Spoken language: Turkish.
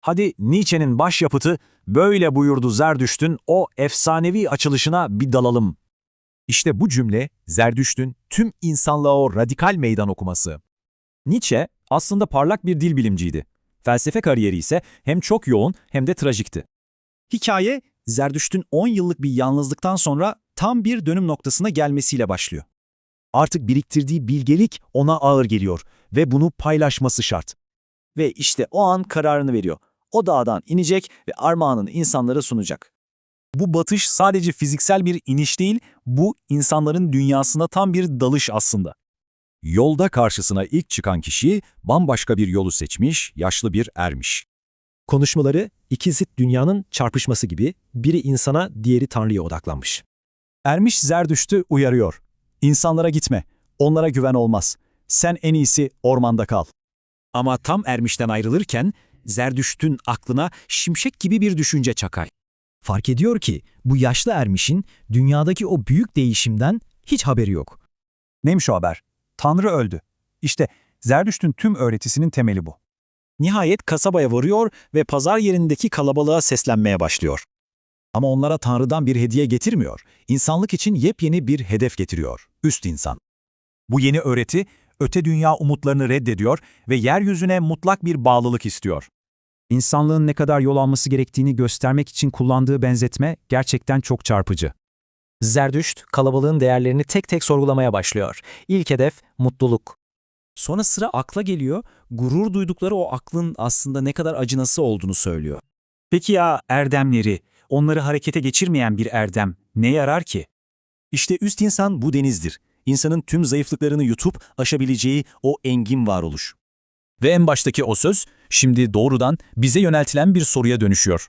Hadi Nietzsche'nin başyapıtı böyle buyurdu Zerdüşt'ün o efsanevi açılışına bir dalalım. İşte bu cümle Zerdüşt'ün tüm insanlığa o radikal meydan okuması. Nietzsche aslında parlak bir dil bilimciydi. Felsefe kariyeri ise hem çok yoğun hem de trajikti. Hikaye, Zerdüşt'ün 10 yıllık bir yalnızlıktan sonra tam bir dönüm noktasına gelmesiyle başlıyor. Artık biriktirdiği bilgelik ona ağır geliyor ve bunu paylaşması şart. Ve işte o an kararını veriyor. O dağdan inecek ve armağanını insanlara sunacak. Bu batış sadece fiziksel bir iniş değil, bu insanların dünyasına tam bir dalış aslında. Yolda karşısına ilk çıkan kişi bambaşka bir yolu seçmiş, yaşlı bir ermiş. Konuşmaları iki zıt dünyanın çarpışması gibi biri insana, diğeri Tanrı'ya odaklanmış. Ermiş Zerdüşt'ü uyarıyor. İnsanlara gitme, onlara güven olmaz. Sen en iyisi ormanda kal. Ama tam Ermiş'ten ayrılırken Zerdüşt'ün aklına şimşek gibi bir düşünce çakay. Fark ediyor ki bu yaşlı ermişin dünyadaki o büyük değişimden hiç haberi yok. Neymiş o haber? Tanrı öldü. İşte Zerdüşt'ün tüm öğretisinin temeli bu. Nihayet kasabaya varıyor ve pazar yerindeki kalabalığa seslenmeye başlıyor. Ama onlara Tanrı'dan bir hediye getirmiyor. İnsanlık için yepyeni bir hedef getiriyor. Üst insan. Bu yeni öğreti, öte dünya umutlarını reddediyor ve yeryüzüne mutlak bir bağlılık istiyor. İnsanlığın ne kadar yol alması gerektiğini göstermek için kullandığı benzetme gerçekten çok çarpıcı. Zerdüşt, kalabalığın değerlerini tek tek sorgulamaya başlıyor. İlk hedef mutluluk. Sonra sıra akla geliyor, gurur duydukları o aklın aslında ne kadar acınası olduğunu söylüyor. Peki ya erdemleri, onları harekete geçirmeyen bir erdem ne yarar ki? İşte üst insan bu denizdir. İnsanın tüm zayıflıklarını yutup aşabileceği o engin varoluş. Ve en baştaki o söz, şimdi doğrudan bize yöneltilen bir soruya dönüşüyor.